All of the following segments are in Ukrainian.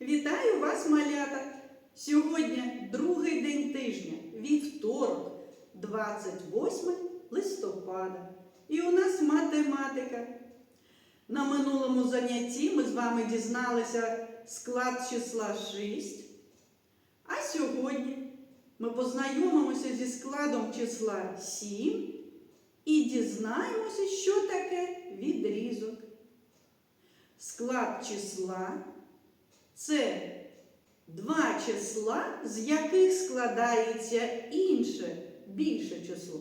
Вітаю вас, малята! Сьогодні другий день тижня, вівторок, 28 листопада. І у нас математика. На минулому занятті ми з вами дізналися склад числа 6. А сьогодні ми познайомимося зі складом числа 7 і дізнаємося, що таке відрізок. Склад числа це два числа, з яких складається інше більше число.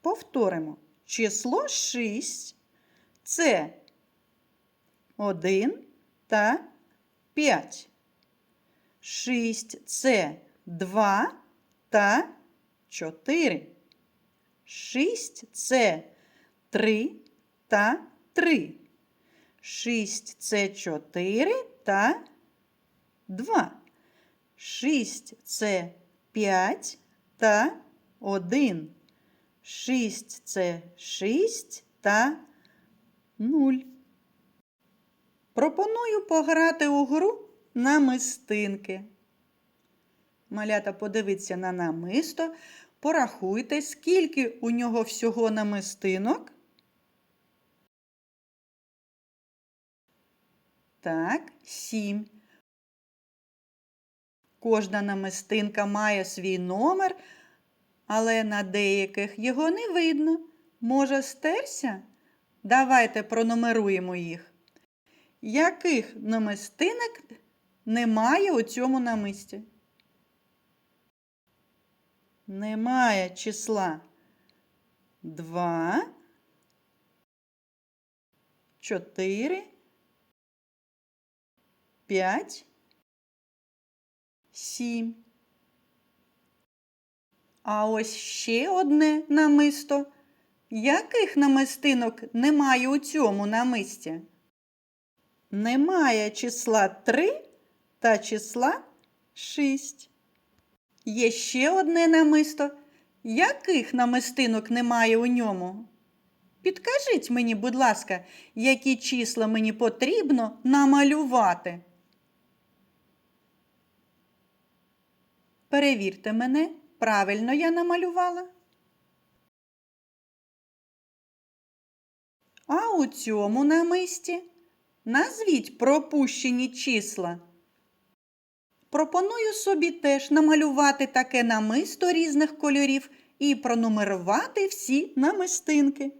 Повторимо. Число 6 це 1 та 5. 6 це 2 та 4. 6 це 3 та 3. 6 це 4 та 2. 6 це 5 та 1. 6 це 6 та 0. Пропоную пограти у гру намистинки. Малята, подивіться на намисто, порахуйте, скільки у нього всього намистинок. Так, 7. Кожна намистинка має свій номер, але на деяких його не видно. Може, стерся? Давайте пронумеруємо їх. Яких намистинок немає у цьому намисті? Немає числа 2, 4, 5, 7. А ось ще одне намисто. Яких намистинок немає у цьому намисті? Немає числа 3 та числа 6. Є ще одне намисто. Яких намистинок немає у ньому? Підкажіть мені, будь ласка, які числа мені потрібно намалювати. Перевірте мене, правильно я намалювала. А у цьому намисті назвіть пропущені числа. Пропоную собі теж намалювати таке намисто різних кольорів і пронумерувати всі намистинки.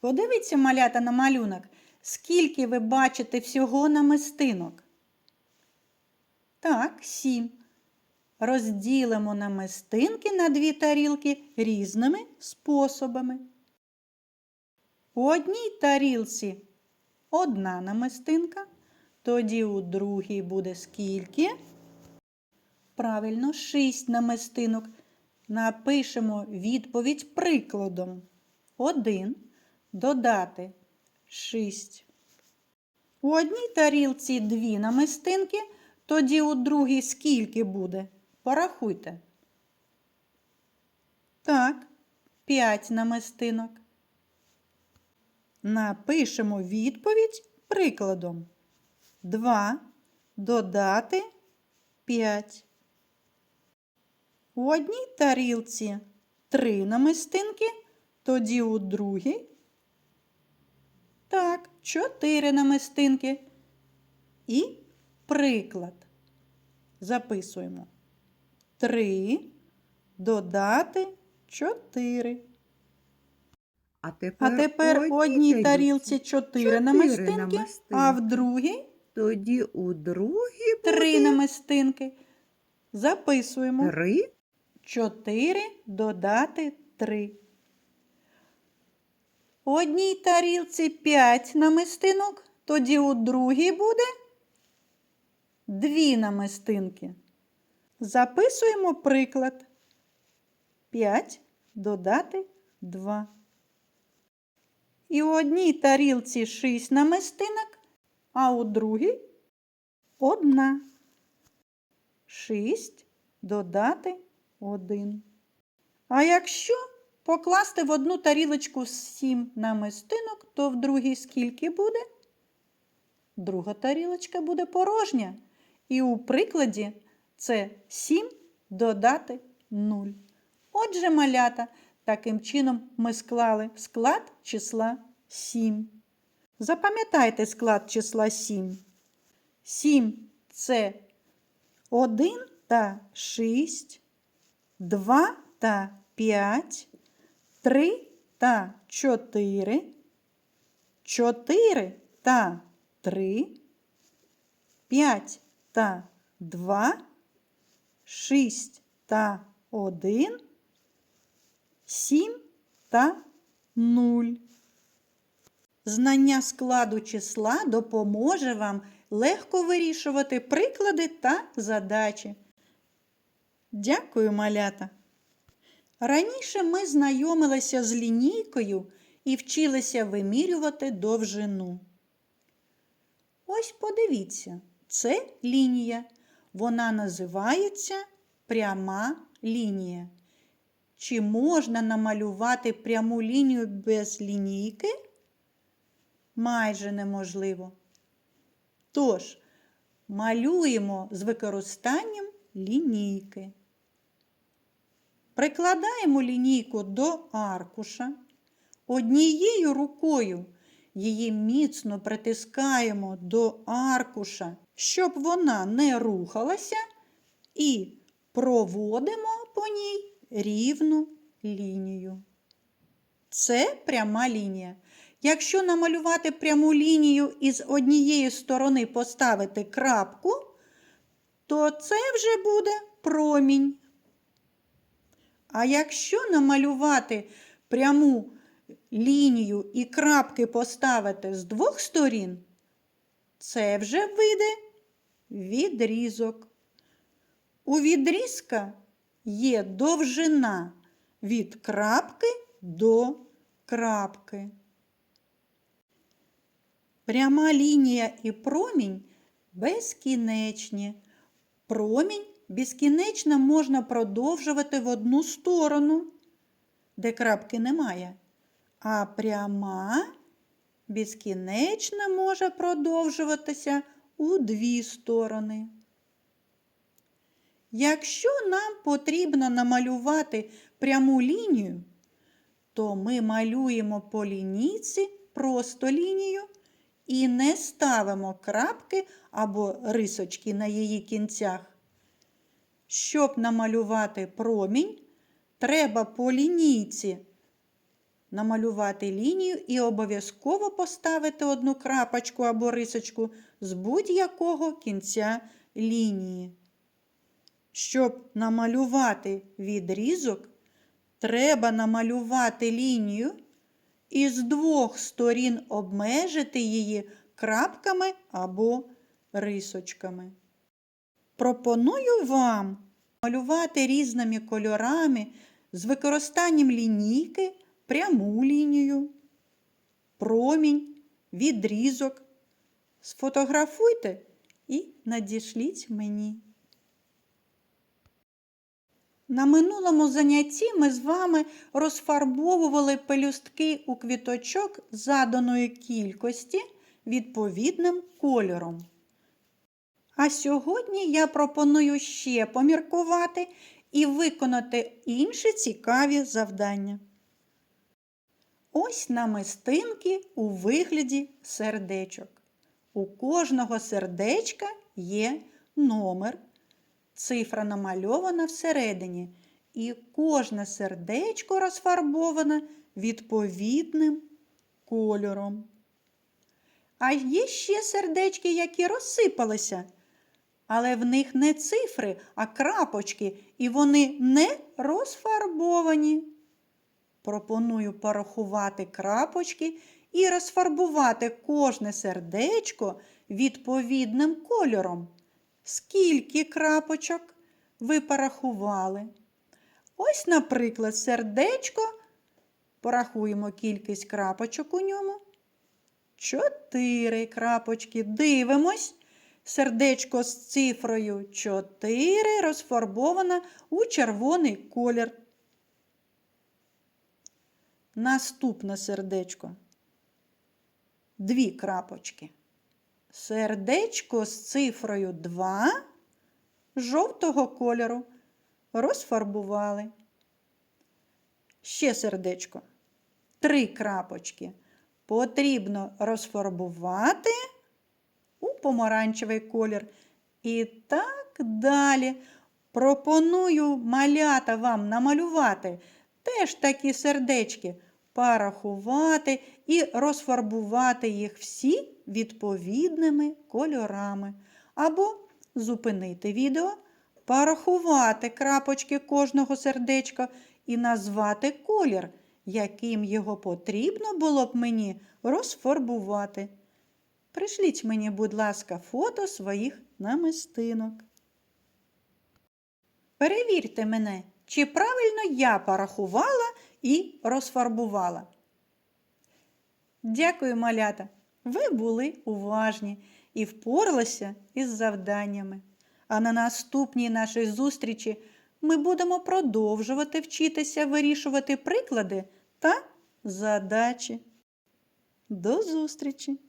Подивіться, малята, на малюнок, скільки ви бачите всього намистинок. Так, сім. Розділимо намистинки на дві тарілки різними способами. У одній тарілці одна намистинка, тоді у другій буде скільки? Правильно, шість намистинок. Напишемо відповідь прикладом. Один додати шість. У одній тарілці дві намистинки, тоді у другій скільки буде? Порахуйте. Так, п'ять намистинок. Напишемо відповідь прикладом. 2 додати 5. У одній тарілці 3 намистинки, тоді у другій. Так, 4 намистинки. І приклад. Записуємо. 3 додати 4. А тепер, А тепер у одній тарілці 4 чотири намистинки, а в другій Тоді у другій Три буде намистинки. Записуємо. три. 4 додати 3. У одній тарілці 5 намистинок, тоді у другій буде 2 намистинки. Записуємо приклад. 5 додати 2. І у одній тарілці 6 намистинок, а у другій одна. 6 додати 1. А якщо покласти в одну тарілочку 7 намистинок, то в другій скільки буде? друга тарілочка буде порожня. І у прикладі це 7 додати 0. Отже, малята, таким чином ми склали склад числа 7. Запам'ятайте склад числа 7. 7 це 1 та 6, 2 та 5, 3 та 4, 4 та 3, 5 та 2, 6 та 1, 7 та 0. Знання складу числа допоможе вам легко вирішувати приклади та задачі. Дякую, малята! Раніше ми знайомилися з лінійкою і вчилися вимірювати довжину. Ось подивіться, це лінія. Вона називається пряма лінія. Чи можна намалювати пряму лінію без лінійки? Майже неможливо. Тож, малюємо з використанням лінійки. Прикладаємо лінійку до аркуша. Однією рукою її міцно притискаємо до аркуша, щоб вона не рухалася, і проводимо по ній рівну лінію. Це пряма лінія. Якщо намалювати пряму лінію і з однієї сторони поставити крапку, то це вже буде промінь. А якщо намалювати пряму лінію і крапки поставити з двох сторін, це вже вийде відрізок. У відрізка є довжина від крапки до крапки. Пряма лінія і промінь безкінечні. Промінь безкінечно можна продовжувати в одну сторону, де крапки немає. А пряма безкінечно може продовжуватися у дві сторони. Якщо нам потрібно намалювати пряму лінію, то ми малюємо по лінійці просто лінію і не ставимо крапки або рисочки на її кінцях. Щоб намалювати промінь, треба по лінійці намалювати лінію і обов'язково поставити одну крапочку або рисочку з будь-якого кінця лінії. Щоб намалювати відрізок, треба намалювати лінію і з двох сторін обмежити її крапками або рисочками. Пропоную вам малювати різними кольорами з використанням лінійки пряму лінію, промінь, відрізок. Сфотографуйте і надішліть мені. На минулому занятті ми з вами розфарбовували пелюстки у квіточок заданої кількості відповідним кольором. А сьогодні я пропоную ще поміркувати і виконати інші цікаві завдання. Ось намистинки у вигляді сердечок. У кожного сердечка є номер. Цифра намальована всередині, і кожне сердечко розфарбоване відповідним кольором. А є ще сердечки, які розсипалися, але в них не цифри, а крапочки, і вони не розфарбовані. Пропоную порахувати крапочки і розфарбувати кожне сердечко відповідним кольором. Скільки крапочок ви порахували? Ось, наприклад, сердечко. Порахуємо кількість крапочок у ньому. Чотири крапочки. Дивимось. Сердечко з цифрою 4 розфарбовано у червоний колір. Наступне сердечко. Дві крапочки. сердечко з цифрою 2 жовтого кольору. Розфарбували. Ще сердечко. Три крапочки. Потрібно розфарбувати у помаранчевий колір. І так далі. Пропоную малята вам намалювати теж такі сердечки, порахувати і розфарбувати їх всі відповідними кольорами. Або зупинити відео, порахувати крапочки кожного сердечка і назвати колір, яким його потрібно було б мені розфарбувати. Пришліть мені, будь ласка, фото своїх намистинок. Перевірте мене, чи правильно я порахувала і розфарбувала. Дякую, малята. Ви були уважні і впоралися із завданнями. А на наступній нашій зустрічі ми будемо продовжувати вчитися вирішувати приклади та задачі. До зустрічі!